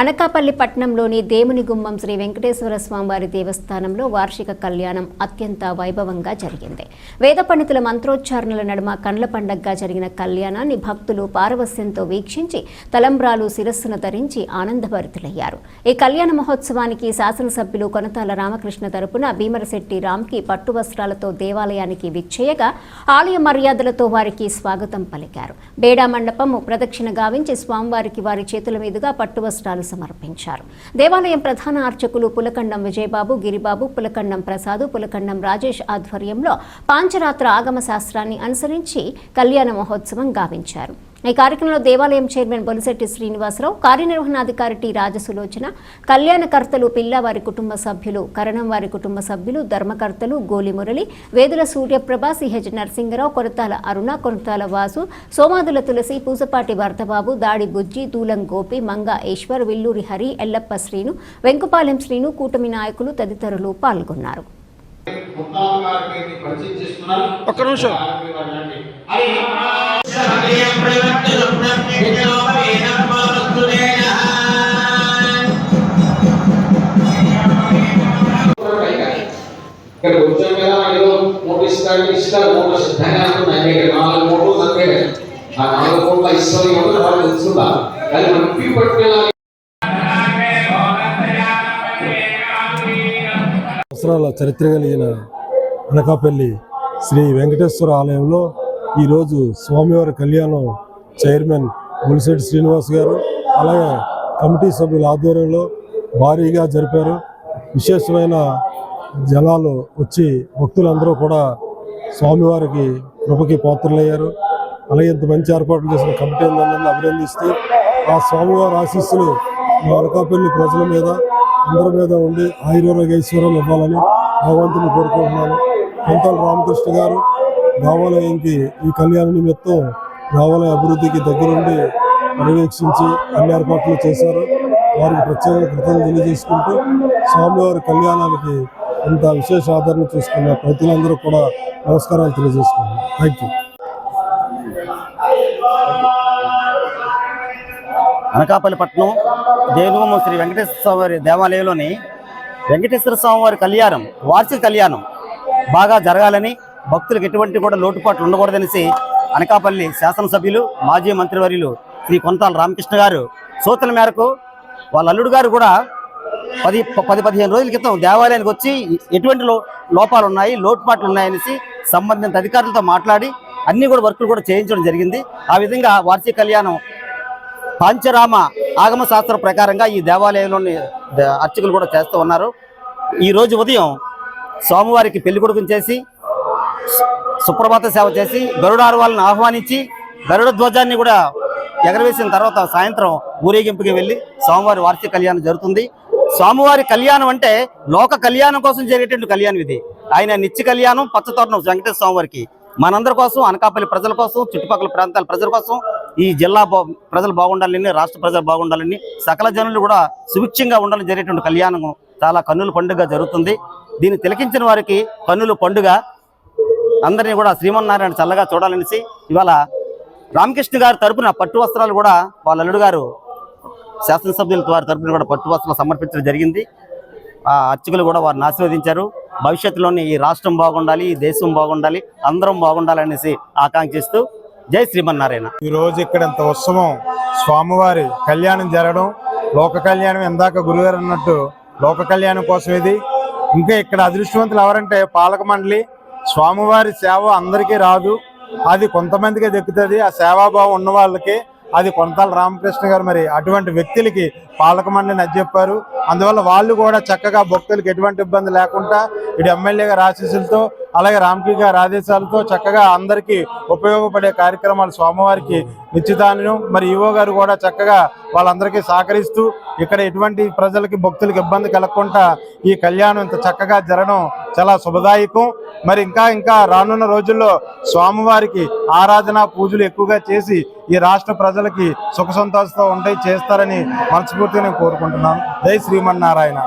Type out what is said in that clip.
అనకాపల్లి పట్టణంలోని దేవుని గుమ్మం శ్రీ వెంకటేశ్వర స్వామివారి దేవస్థానంలో వార్షిక కళ్యాణం అత్యంత వైభవంగా జరిగింది. వేద పండితుల మంత్రోచ్చారణల నడుమ కండ్ల పండగగా జరిగిన కళ్యాణాన్ని భక్తులు పారవస్యంతో వీక్షించి తలంబ్రాలు శిరస్సును ధరించి ఆనందభరితులయ్యారు. ఈ కళ్యాణ మహోత్సవానికి శాసనసభ్యులు కొనతాల రామకృష్ణ తరపున భీమరశెట్టి రామ్కి పట్టు వస్త్రాలతో దేవాలయానికి విచ్చేయగా ఆలయ మర్యాదలతో వారికి స్వాగతం పలికారు. బేడా మండపము ప్రదక్షిణ గావించి స్వామివారికి వారి చేతుల మీదుగా పట్టు వస్త్రాలు సమర్పించారు. దేవాలయం ప్రధాన అర్చకులు పులకండం విజయబాబు గిరిబాబు పులకండం ప్రసాద్ పులకండం రాజేష్ ఆధ్వర్యంలో పాంచరాత్ర ఆగమ శాస్త్రాన్ని అనుసరించి కళ్యాణ మహోత్సవం గావించారు. ఈ కార్యక్రమంలో దేవాలయం చైర్మన్ బొలిశెట్టి శ్రీనివాసరావు కార్యనిర్వహణాధికారి టి రాజసులోచన కళ్యాణకర్తలు పిల్ల వారి కుటుంబ సభ్యులు కరణం వారి కుటుంబ సభ్యులు ధర్మకర్తలు గోలి మురళి వేదుల సూర్యప్రభ సిహెచ్ నరసింగరావు కొరతాల అరుణ కొరతాల వాసు సోమాదుల తులసి పూసపాటి భర్తబాబు దాడి బుజ్జి దూలం గోపి మంగ ఈశ్వర్ విల్లూరి హరి ఎల్లప్ప శ్రీను వెంకుపాలెం శ్రీను కూటమి నాయకులు తదితరులు పాల్గొన్నారు. ఒక్క నిమిషం. ఇక్కడ కూర్చొని కదా ఏదో మూడు ఇస్తాడు ఇస్తారు. మూడు సిద్ధంగా ఉన్నాయి ఇక్కడ నాలుగు మూడు అంతే ఆ నాలుగు మూడు ఇస్తుంది కూడా వాళ్ళు తెలుస్తుందా అది మనం పీ పట్టుకెళ్ళాలి. సంవత్సరాల చరిత్ర కలిగిన అనకాపల్లి శ్రీ వెంకటేశ్వర ఆలయంలో ఈరోజు స్వామివారి కళ్యాణం చైర్మన్ ములిశెట్టి శ్రీనివాస్ గారు అలాగే కమిటీ సభ్యుల ఆధ్వర్యంలో భారీగా జరిపారు. విశేషమైన జనాలు వచ్చి భక్తులందరూ కూడా స్వామివారికి కృపకి పాత్రలయ్యారు. అలాగే ఇంత మంచి ఏర్పాట్లు చేసిన కమిటీ అందరిని అభినందిస్తూ ఆ స్వామివారి ఆశీస్సులు మా అనకాపల్లి ప్రజల మీద అందరి మీద ఉండి ఆయుర్వేద ఐశ్వర్యాలు ఇవ్వాలని భగవంతుని కోరుకుంటున్నాను. కొంతల రామకృష్ణ గారు దేవాలయంకి ఈ కళ్యాణ నిమిత్తం దేవాలయ అభివృద్ధికి దగ్గరుండి పర్యవేక్షించి అన్ని ఏర్పాట్లు చేశారు. వారికి ప్రత్యేక కృతజ్ఞతలు తెలియజేసుకుంటూ స్వామివారి కళ్యాణానికి ఇంత విశేష ఆదరణ చూసుకున్న ప్రజలందరూ కూడా నమస్కారాలు తెలియజేసుకున్నాను థ్యాంక్ యూ అనకాపల్లి పట్టణం దేవునిగుమ్మం శ్రీ వెంకటేశ్వర స్వామివారి దేవాలయంలోని వెంకటేశ్వర స్వామివారి కళ్యాణం వార్షిక కళ్యాణం బాగా జరగాలని భక్తులకు ఎటువంటి కూడా లోటుపాట్లు ఉండకూడదనేసి అనకాపల్లి శాసనసభ్యులు మాజీ మంత్రివర్యులు శ్రీ కొంతాల రామకృష్ణ గారు సూచన మేరకు వాళ్ళ అల్లుడు గారు కూడా పది పది పదిహేను రోజుల క్రితం దేవాలయానికి వచ్చి ఎటువంటి లో లోపాలు ఉన్నాయి లోటుపాట్లు ఉన్నాయనేసి సంబంధిత అధికారులతో మాట్లాడి అన్ని కూడా వర్కులు కూడా చేయించడం జరిగింది. ఆ విధంగా వార్షిక కళ్యాణం పాంచరామ ఆగమ శాస్త్రం ప్రకారంగా ఈ దేవాలయంలోని ద- అర్చకులు కూడా చేస్తూ ఉన్నారు. ఈ రోజు ఉదయం స్వామివారికి పెళ్ళి కొడుకుని చేసి సుప్రభాత సేవ చేసి గరుడార్వాలను ఆహ్వానించి గరుడ ధ్వజాన్ని కూడా ఎగరవేసిన తర్వాత సాయంత్రం ఊరేగింపుకి వెళ్ళి స్వామివారి వార్షిక కళ్యాణం జరుగుతుంది. స్వామివారి కళ్యాణం అంటే లోక కళ్యాణం కోసం జరిగేటువంటి కళ్యాణం ఇది. ఆయన నిత్య కళ్యాణం పచ్చతోరణం వెంకటేశ్వర స్వామివారికి. మనందరి కోసం అనకాపల్లి ప్రజల కోసం చుట్టుపక్కల ప్రాంతాల ప్రజల కోసం ఈ జిల్లా బా- ప్రజలు బాగుండాలని రాష్ట్ర ప్రజలు బాగుండాలని సకల జనులు కూడా సుభిక్షంగా ఉండాలని జరిగేటువంటి కళ్యాణం చాలా కన్నుల పండుగ జరుగుతుంది. దీన్ని తిలకించిన వారికి కన్నుల పండుగ అందరినీ కూడా శ్రీమన్నారాయణ చల్లగా చూడాలనేసి ఇవాళ రామకృష్ణ గారి తరపున పట్టు వస్త్రాలు కూడా వాళ్ళ అల్లుడు గారు శాసనసభ్యుల వారి తరపున కూడా పట్టు వస్త్రాలు సమర్పించడం జరిగింది. ఆ అర్చకులు కూడా వారిని ఆశీర్వదించారు. భవిష్యత్తులోని ఈ రాష్ట్రం బాగుండాలి ఈ దేశం బాగుండాలి అందరం బాగుండాలనేసి ఆకాంక్షిస్తూ జై శ్రీమన్నారాయణ. ఈ రోజు ఇక్కడ ఇంత ఉత్సవం స్వామివారి కళ్యాణం జరగడం లోక కళ్యాణం ఇందాక గురుగారు అన్నట్టు లోక కళ్యాణం కోసం ఇది. ఇంకా ఇక్కడ అదృష్టవంతులు ఎవరంటే పాలక మండలి స్వామివారి సేవ అందరికీ రాదు. అది కొంతమందికే దక్కుతుంది. ఆ సేవాభావం ఉన్న వాళ్ళకి అది కొంతాల రామకృష్ణ గారు మరి అటువంటి వ్యక్తులకి పాలక మండలిని చెప్పారు. అందువల్ల వాళ్ళు కూడా చక్కగా భక్తులకు ఎటువంటి ఇబ్బంది లేకుండా ఇటు ఎమ్మెల్యే గారి ఆశీస్సులతో అలాగే రామ్కి గారి ఆదేశాలతో చక్కగా అందరికీ ఉపయోగపడే కార్యక్రమాలు స్వామివారికి నిశ్చితాన్యం మరి ఈవో గారు కూడా చక్కగా వాళ్ళందరికీ సహకరిస్తూ ఇక్కడ ఎటువంటి ప్రజలకి భక్తులకు ఇబ్బంది కలగకుండా ఈ కళ్యాణం ఇంత చక్కగా జరగడం చాలా శుభదాయకం. మరి ఇంకా ఇంకా రానున్న రోజుల్లో స్వామివారికి ఆరాధన పూజలు ఎక్కువగా చేసి ఈ రాష్ట్ర ప్రజలకి సుఖ సంతోషంతో ఉంటాయి చేస్తారని మనస్ఫూర్తిగా నేను కోరుకుంటున్నాను. జై శ్రీమన్నారాయణ.